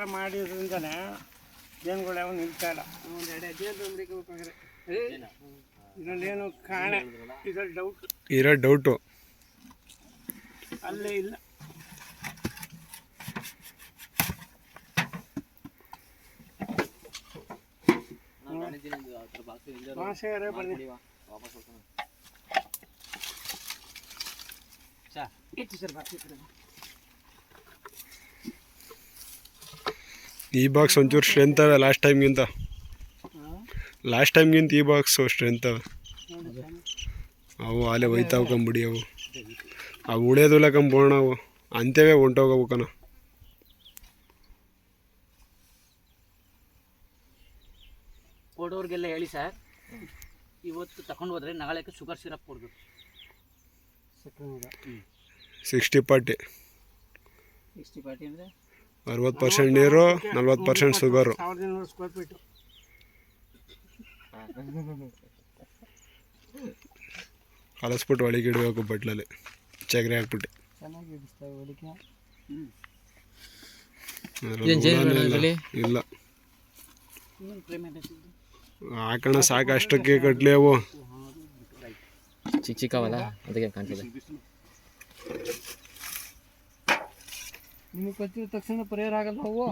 ಥರ ಮಾಡಿದ್ರಿಂದನೇ ಜೇನುಗಳು ಯಾವ ನಿಲ್ತಾ ಇಲ್ಲ. ಇದರಲ್ಲೇನು ಕಾಣ? ಇದ್ರಲ್ಲಿ ಡೌಟ್ ಇರೋ ಡೌಟು ಅಲ್ಲೇ ಇಲ್ಲ. ಭಾಷೆಯರೇ ಬನ್ನಿ ಇತ್ತು ಸರ್ ಬಾಕಿ ಈ ಬಾಕ್ಸ್ ಒಂಚೂರು ಸ್ಟ್ರೆಂತ್ ಅವೆ ಲಾಸ್ಟ್ ಟೈಮ್ಗಿಂತ ಲಾಸ್ಟ್ ಟೈಮ್ಗಿಂತ ಈ ಬಾಕ್ಸ್ ಸ್ಟ್ರೆಂತ್ ಅವೆ. ಅವು ಅಲ್ಲೇ ಒಯ್ತಾವ ಕಂಬಿಡಿ ಅವು. ಅವು ಉಳಿಯೋದಿಲ್ಲ ಕಂಬೋಣ ಅವು. ಅಂತೇವೆ ಹೊಂಟೋಗಬೇಕನ. ಕೊಡೋರಿಗೆಲ್ಲ ಹೇಳಿ ಸರ್ ಇವತ್ತು ತಗೊಂಡು ಹೋದ್ರೆ ನಾಳೆಗೆ ಶುಗರ್ ಸಿರಪ್ ಕೊಡ್ಬೇಕು. ಸಿಕ್ಸ್ಟಿ ಪಾರ್ಟಿ ಸಿಕ್ಸ್ಟಿ ಪಾರ್ಟಿ ಅಂದರೆ? ಅರವತ್ತು ಪರ್ಸೆಂಟ್ ನೀರು ನಲ್ವತ್ತು ಪರ್ಸೆಂಟ್ ಶುಗರು ಕಲಸ್ಬಿಟ್ಟು ಒಳಗೆ ಇಡಬೇಕು ಬಟ್ಲಲ್ಲಿ. ಚಕ್ರೆ ಹಾಕ್ಬಿಟ್ಟು ಇಲ್ಲ. ಹಾಕೋಣ ಸಾಕು ಅಷ್ಟಕ್ಕೆ ಕಟ್ಲಿ ಅವು. ಚಿಕ್ಕ ಚಿಕ್ಕವಲ್ಲ? ಅದಕ್ಕೆ ಕಾಣ್ತದೆ. ನಿಮಗೆ ಕೊಚ್ಚಿದ ತಕ್ಷಣ ಪರಿಹಾರ ಆಗಲ್ಲ ಅವು?